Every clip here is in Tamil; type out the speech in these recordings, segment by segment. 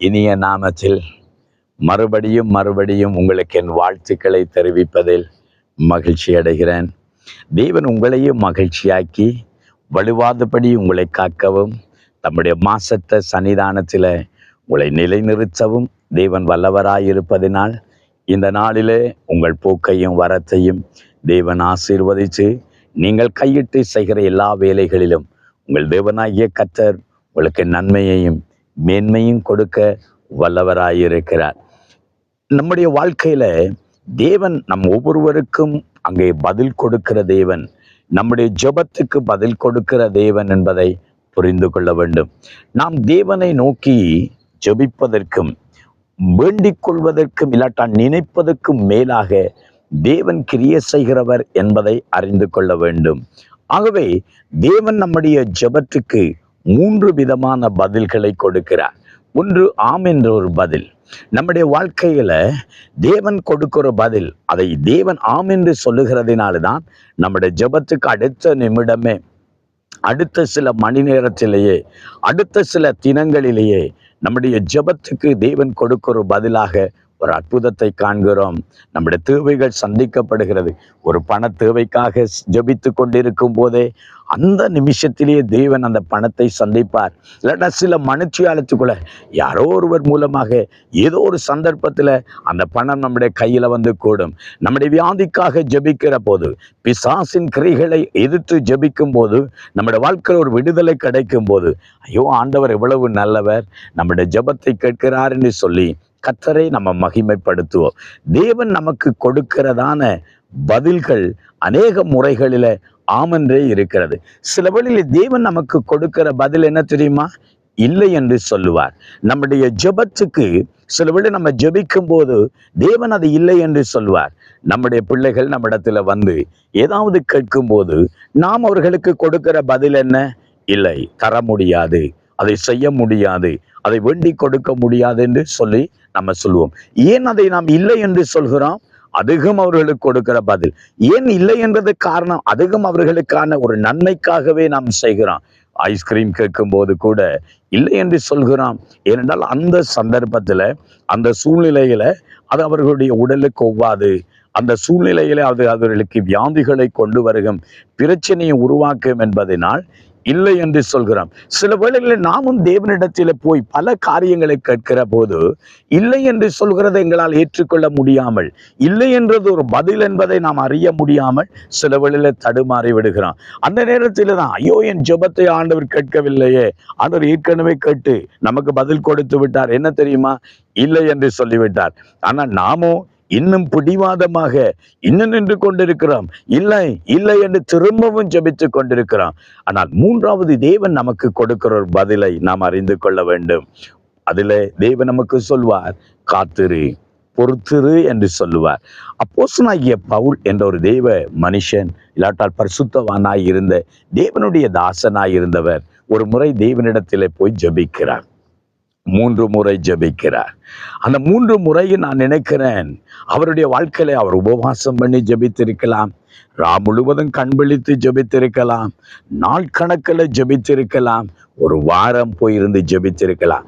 இனிய நாமத்தில் மறுபடியும் மறுபடியும் உங்களுக்கு என் வாழ்த்துக்களை தெரிவிப்பதில் மகிழ்ச்சி அடைகிறேன். தேவன் உங்களையும் மகிழ்ச்சியாக்கி வலுவாதபடி உங்களை காக்கவும் தம்முடைய மாசற்ற சன்னிதானத்தில் உங்களை நிலைநிறுத்தவும் தேவன் வல்லவராயிருப்பதினால் இந்த நாளிலே உங்கள் போக்கையும் வரத்தையும் தேவன் ஆசீர்வதித்து நீங்கள் கையிட்டு செய்கிற எல்லா வேலைகளிலும் உங்கள் தேவனாகிய கத்தர் உங்களுக்கு நன்மையையும் மேன்மையும் கொடுக்க வல்லவராயிருக்கிறார். நம்முடைய வாழ்க்கையில தேவன் நம் ஒவ்வொருவருக்கும் அங்கே பதில் கொடுக்கிற தேவன் நம்முடைய ஜெபத்துக்கு பதில் கொடுக்கிற தேவன் என்பதை புரிந்து கொள்ள வேண்டும். நாம் தேவனை நோக்கி ஜெபிப்பதற்கும் வேண்டிக் கொள்வதற்கும் இல்லாட்டா நினைப்பதற்கும் மேலாக தேவன் கிரிய செய்கிறவர் என்பதை அறிந்து கொள்ள வேண்டும். ஆகவே தேவன் நம்முடைய ஜெபத்துக்கு மூன்று விதமான பதில்களை கொடுக்கிறார். ஒன்று ஆம் என்ற ஒரு பதில். நம்முடைய வாழ்க்கையில தேவன் கொடுக்கிற பதில் அதை தேவன் ஆம் என்று சொல்லுகிறதினால்தான் நம்முடைய ஜெபத்துக்கு அடுத்த நிமிடமே அடுத்த சில மணி நேரத்திலேயே அடுத்த சில தினங்களிலேயே நம்முடைய ஜெபத்துக்கு தேவன் கொடுக்கிற பதிலாக ஒரு அற்புதத்தை காண்கிறோம். நம்முடைய தேவைகள் சந்திக்கப்படுகிறது. ஒரு பண தேவைக்காக ஜெபித்து கொண்டிருக்கும் போதே அந்த நிமிஷத்திலேயே தேவன் அந்த பணத்தை சந்திப்பார். இல்லாட்டா சில மனுச்சியாலத்துக்குள்ள யாரோ ஒருவர் மூலமாக ஏதோ ஒரு சந்தர்ப்பத்தில் அந்த பணம் நம்முடைய கையில் வந்து கூடும். நம்முடைய வியாதிக்காக ஜெபிக்கிற போது பிசாசின் கிரைகளை எதிர்த்து ஜபிக்கும் போது நம்முடைய வாழ்க்கையில் ஒரு விடுதலை கிடைக்கும் போது ஐயோ ஆண்டவர் எவ்வளவு நல்லவர் நம்முடைய ஜெபத்தை கேட்கிறார் என்று சொல்லி கத்தரை நம்ம மகிமைப்படுத்துவோம். தேவன் நமக்கு கொடுக்கிறதான பதில்கள் அநேக முறைகளில் ஆமென்றே இருக்கிறது. சில வழியில் தேவன் நமக்கு கொடுக்கிற பதில் என்ன தெரியுமா? இல்லை என்று சொல்லுவார். நம்முடைய ஜெபத்துக்கு சில வேளை நம்ம ஜபிக்கும் போது தேவன் அது இல்லை என்று சொல்வார் நம்முடைய பிள்ளைகள் நம்மிடத்துல வந்து ஏதாவது கேட்கும் போது நாம் அவர்களுக்கு கொடுக்கிற பதில் என்ன? இல்லை தர முடியாது அதை செய்ய முடியாது அதை வேண்டி கொடுக்க முடியாது என்று சொல்லி நம்ம சொல்லுவோம். ஏன் அதை நாம் இல்லை என்று சொல்கிறோம்? அதிகம் அவர்களுக்கு கொடுக்கிற பதில். ஏன் இல்லை என்றது காரணம் அதிகம் அவர்களுக்கான ஒரு நன்மைக்காகவே நாம் செய்கிறோம். ஐஸ்கிரீம் கேட்கும் போது கூட இல்லை என்று சொல்கிறோம். ஏனென்றால் அந்த சந்தர்ப்பத்தில் அந்த சூழ்நிலையில அது அவர்களுடைய உடலுக்கு ஒவ்வாது. அந்த சூழ்நிலையில அது அவர்களுக்கு வியாதிகளை கொண்டு வருகும். பிரச்சனையை உருவாக்கும் என்பதனால் இல்லை என்று சொல்கிறோம் சில வேளைகளில் நாமும் தேவனிடத்தில் போய் பல காரியங்களை கேட்கிற போது இல்லை என்று சொல்கிறதை எங்களால் ஏற்றுக்கொள்ள முடியாமல் இல்லை என்றது ஒரு பதில் என்பதை நாம் அறிய முடியாமல் சில வேளையில் தடுமாறி விடுகிறோம் அந்த நேரத்தில் தான் ஐயோ என் ஜபத்தை ஆண்டவர் கேட்கவில்லையே. ஆண்டவர் ஏற்கனவே கேட்டு நமக்கு பதில் கொடுத்து விட்டார். என்ன தெரியுமா? இல்லை என்று சொல்லிவிட்டார். ஆனால் நாமும் இன்னும் பிடிவாதமாக இன்னும் நின்று கொண்டிருக்கிறோம். இல்லை இல்லை என்று திரும்பவும் ஜெபித்து கொண்டிருக்கிறோம் ஆனால் மூன்றாவது தேவன் நமக்கு கொடுக்கிற ஒரு பதிலை நாம் அறிந்து கொள்ள வேண்டும். அதில் தேவன் நமக்கு சொல்வார் காத்திரு பொறுத்திரு என்று சொல்லுவார். அப்போசனாகிய பவுல் என்ற ஒரு தெய்வ மனுஷன் இல்லாட்டால் பரிசுத்தவானாய் இருந்த தேவனுடைய தாசனாய் இருந்தவர் ஒரு முறை தேவனிடத்திலே போய் ஜெபிக்கிறார். மூன்று முறை ஜெபிக்கிறார். அந்த மூன்று முறையும் நான் நினைக்கிறேன். அவருடைய வாழ்க்கையில அவர் உபவாசம் பண்ணி ஜெபித்திருக்கலாம். ரா முழுவதும் கண் விழித்து ஜெபித்திருக்கலாம். நாள் கணக்கில் ஜெபித்திருக்கலாம். ஒரு வாரம் போயிருந்து ஜெபித்திருக்கலாம்.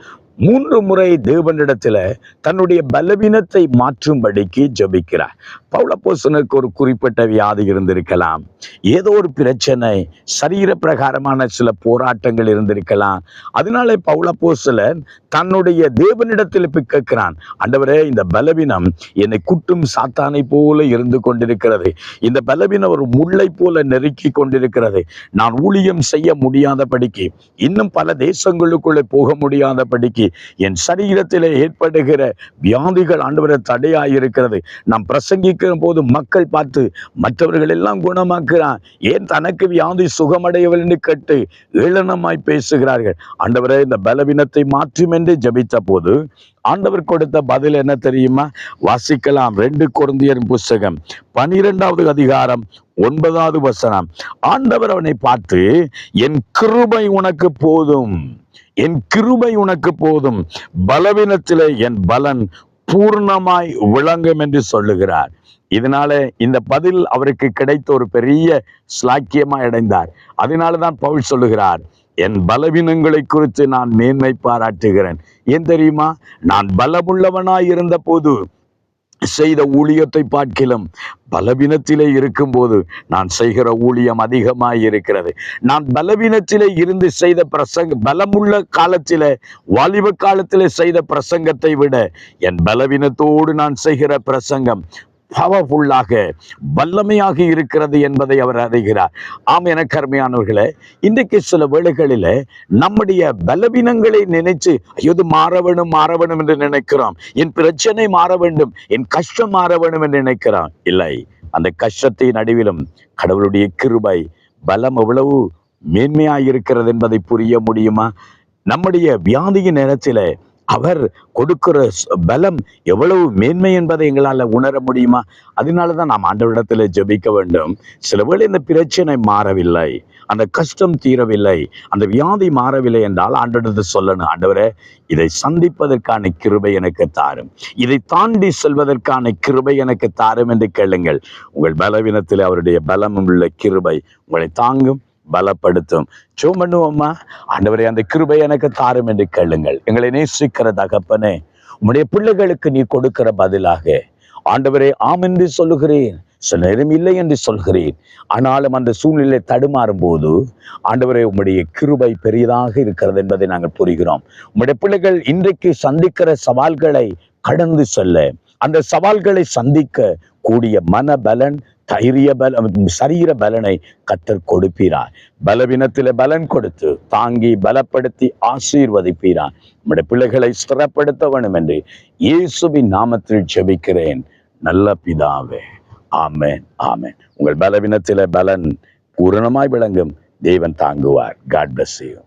மூன்று முறை தேவனிடத்துல தன்னுடைய பலவீனத்தை மாற்றும்படிக்கு ஜபிக்கிறார். பௌலப்போசனுக்கு ஒரு குறிப்பிட்ட வியாதி இருந்திருக்கலாம். ஏதோ ஒரு பிரச்சனை சரீர பிரகாரமான சில போராட்டங்கள் இருந்திருக்கலாம். அதனாலே பௌலப்போசலன் தன்னுடைய தேவனிடத்தில் கேட்கிறான் ஆண்டவரே இந்த பலவீனம் என்னை குட்டும் சாத்தானை போல இருந்து கொண்டிருக்கிறது. இந்த பலவீனம் ஒரு முல்லை போல நெருக்கி கொண்டிருக்கிறது. நான் ஊழியம் செய்ய முடியாதபடிக்கு இன்னும் பல தேசங்களுக்குள்ளே போக முடியாதபடிக்கு என் சரீரத்திலே ஏற்படுகிற வியாதிகள் ஆண்டவரை தடையாயிருக்கிறது. நாம் பிரசங்கிக்கிற போது மக்கள் பார்த்து மற்றவர்கள் எல்லாம் குணமாக்குறான். ஏன் தனக்கு வியாதி சுகமடையவில்லை என்று கேட்டு ஏளனமாய் பேசுகிறார்கள். ஆண்டவரே இந்த பலவீனத்தை மாற்றும் என்று ஜபித்த போது ஆண்டவர் கொடுத்த பதில் என்ன தெரியுமா? வாசிக்கலாம் ரெண்டு குருந்தியர் புஸ்தகம் பனிரெண்டாவது அதிகாரம் ஒன்பதாவது வசனம். ஆண்டவர் அவனை பார்த்து என் கிருபை உனக்கு போதும். என் கிருபை உனக்கு போதும். பலவீனத்திலே என் பலன் பூர்ணமாய் விளங்கும் என்று சொல்லுகிறார். இதனால இந்த பதில் அவருக்கு கிடைத்த ஒரு பெரிய ஸ்லாக்கியமாய் அடைந்தார். அதனால தான் பவுல் சொல்லுகிறார் என் பலவீனங்களை குறித்து நான் மேன்மை பாராட்டுகிறேன். ஏன் தெரியுமா? நான் பலமுள்ளவனாய் இருந்த போது செய்த ஊழியத்தை பார்க்கிலும் பலவீனத்திலே இருக்கும்போது நான் செய்கிற ஊழியம் அதிகமாக இருக்கிறது நான் பலவீனத்திலே இருந்து செய்த பிரசங்க பலமுள்ள காலத்தில் வாலிப காலத்தில் செய்த பிரசங்கத்தை விட என் பலவீனத்தோடு நான் செய்கிற பிரசங்கம் பவர்ஃபுல்லாக வல்லமையாக இருக்கிறது என்பதை அவர் அறிகிறார். ஆம் என கருமையானவர்களே இன்றைக்கு சில வேளைகளில் நம்முடைய பலவீனங்களை நினைச்சு ஐயோ இது மாற வேணும் மாற வேணும் என்று நினைக்கிறோம். என் பிரச்சனை மாற வேண்டும் என் கஷ்டம் மாற வேண்டும் என்று நினைக்கிறோம். இல்லை அந்த கஷ்டத்தின் நடுவிலும் கடவுளுடைய கிருபை பலம் எவ்வளவு மேன்மையாய் இருக்கிறது என்பதை புரிய முடியுமா? நம்முடைய வியாதியின் நேரத்தில் அவர் கொடுக்கிற பலம் எவ்வளவு மேன்மை என்பதை எங்களால் உணர முடியுமா? அதனால தான் நாம் ஆண்டவரிடத்தில் ஜெபிக்க வேண்டும். சில வேளை இந்த பிரச்சனை மாறவில்லை. அந்த கஷ்டம் தீரவில்லை. அந்த வியாதி மாறவில்லை என்றால் ஆண்டவரத்தை சொல்லணும். ஆண்டவரே இதை சந்திப்பதற்கான கிருபை எனக்கு தாரும். இதை தாண்டி செல்வதற்கான கிருபை எனக்கு தாரும் என்று கேளுங்கள். உங்கள் பலவீனத்தில் அவருடைய பலமும் உள்ள கிருபை உங்களை தாங்கும். பலப்படுத்தும். ஜெபம் பண்ணுவோம்மா ஆண்டவரே அந்த கிருபை எனக்கு தாரும் என்று கேளுங்கள். எங்களை நேசிக்கிற தகப்பனே உம்முடைய பிள்ளைகளுக்கு நீ கொடுக்கிற பதிலாக. ஆண்டவரே ஆம் என்று சொல்லுகிறேன் சில நேரம் இல்லை என்று சொல்கிறேன் ஆனாலும் அந்த சூழ்நிலை தடுமாறும் போது ஆண்டவரே உம்முடைய கிருபை பெரியதாக இருக்கிறது என்பதை நாங்கள் புரிகிறோம். உம்முடைய பிள்ளைகள் இன்றைக்கு சந்திக்கிற சவால்களை கடந்து செல்ல அந்த சவால்களை சந்திக்க கூடிய மன பலன் தைரிய பல சரீர பலனை கத்தர் கொடுப்பீரார் பலவீனத்தில் பலன் கொடுத்து தாங்கி பலப்படுத்தி ஆசீர்வதிப்பீரார் நம்முடைய பிள்ளைகளை ஸ்திரப்படுத்த வேண்டும் என்று இயேசுவின் நாமத்தில் ஜெபிக்கிறேன். நல்ல பிதாவே. ஆமேன் ஆமேன். உங்கள் பலவீனத்தில் பலன் பூரணமாய் விளங்கும். தேவன் தாங்குவார். God bless you